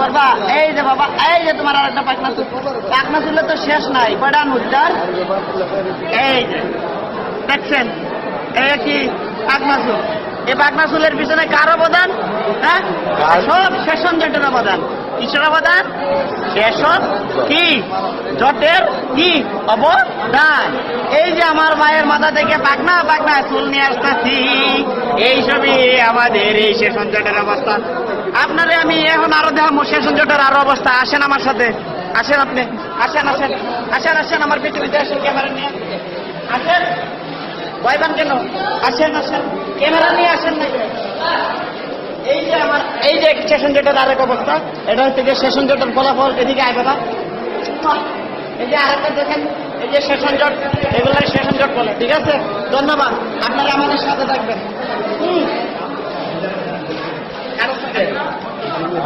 করবা? এই যে বাবা এই যে তোমার আর একটা পাকনা চুল চুলে তো শেষ নাই। কয়টা নুদ্দার এই যে দেখছেন? এই কি পাকনা চুল? এই পাকনা চুলের পিছনে কার অবদান? হ্যাঁ? সব সেশন জটের অবদান। কিসের অবদান? সেশন কি? জটের কি অবদান? এই যে আমার মায়ের মাথা থেকে পাকনা পাকনা চুল নিয়ে আসতেছি। এই সবই আমাদের এই সেশন জটের অবস্থা। আপনারে আমি এখন আরও দেখাবো সেশন জটের আরও অবস্থা। আসেন আমার সাথে। আসেন আপনি। আসেন আসেন। আসেন আসেন আমার পৃথিবীতে, আসেন ক্যামেরা নিয়ে। আসেন। ভয় পান কেন? আসেন আসেন। ক্যামেরা নিয়ে আসেন না এই যে আমার, এই যে সেশন জটের আরেক অবস্থা। এটা হচ্ছে যে সেশন জটের ফলাফল এদিকে আয় বাবা এই যে আরেকটা দেখেন, এই যে সেশন জট, এগুলো বলে ঠিক আছে? ধন্যবাদ। আপনারা আমাদের সাথে থাকবেন।